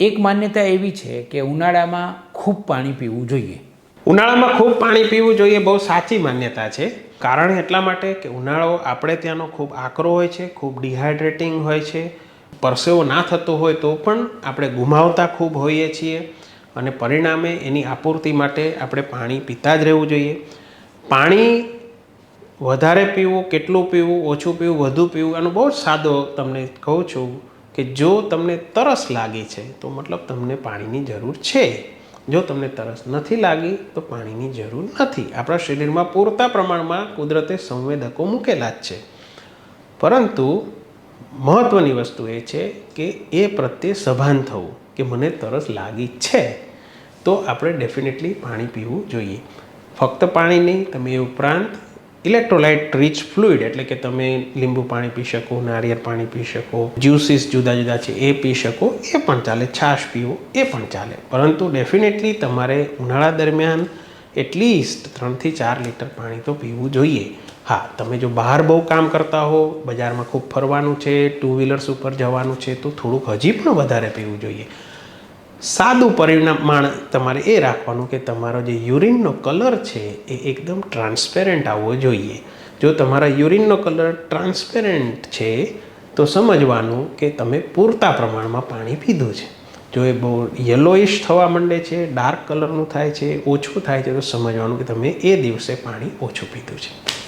એક માન્યતા એવી છે કે ઉનાળામાં ખૂબ પાણી પીવું જોઈએ. ઉનાળામાં ખૂબ પાણી પીવું જોઈએ બહુ સાચી માન્યતા છે. કારણ એટલા માટે કે ઉનાળો આપણે ત્યાંનો ખૂબ આકરો હોય છે, ખૂબ ડિહાઇડ્રેટિંગ હોય છે. પરસેવો ના થતો હોય તો પણ આપણે ગુમાવતા ખૂબ હોઈએ છીએ અને પરિણામે એની આપૂર્તિ માટે આપણે પાણી પીતા જ રહેવું જોઈએ. પાણી વધારે પીવું, કેટલું પીવું, ઓછું પીવું, વધુ પીવું, આનો બહુ સાદો તમને કહું છું કે જો તમને તરસ લાગી છે, તો મતલબ તમને પાણીની જરૂર છે. જો તમને તરસ નથી લાગી, તો પાણીની જરૂર નથી. આપણા શરીરમાં પૂરતા પ્રમાણમાં કુદરતે સંવેદકો મૂકેલા જ છે. પરંતુ મહત્ત્વની વસ્તુ એ છે કે એ પ્રત્યે સભાન થવું, કે મને તરસ લાગી છે, તો આપણે ડેફિનેટલી પાણી પીવું જોઈએ. ફક્ત પાણી નહીં, તમે એ ઉપરાંત ઇલેક્ટ્રોલાઇટ રીચ ફ્લુઇડ એટલે કે તમે લીંબુ પાણી પી શકો, નારિયેળ પાણી પી શકો જ્યુસીસ જુદા જુદા છે એ પી શકો, એ પણ ચાલે, છાશ પીવો, એ પણ ચાલે. પરંતુ ડેફિનેટલી તમારે ઉનાળા દરમિયાન એટલીસ્ટ ત્રણથી ચાર લીટર પાણી તો પીવું જોઈએ. હા, તમે જો બહાર બહુ કામ કરતા હો, બજારમાં ખૂબ ફરવાનું છે ટુ વ્હીલર્સ ઉપર જવાનું છે, તો થોડુંક હજી પણ વધારે પીવું જોઈએ. સાદું પરિણામ તમારે એ રાખવાનું કે તમારો જે યુરિનનો કલર છે એ એકદમ ટ્રાન્સપેરન્ટ આવવો જોઈએ. જો તમારા યુરિનનો કલર ટ્રાન્સપેરન્ટ છે, તો સમજવાનું કે તમે પૂરતા પ્રમાણમાં પાણી પીધું છે. જો એ બહુ યલોઇશ થવા માંડે છે ડાર્ક કલરનું થાય છે, ઓછું થાય છે, તો સમજવાનું કે તમે એ દિવસે પાણી ઓછું પીધું છે.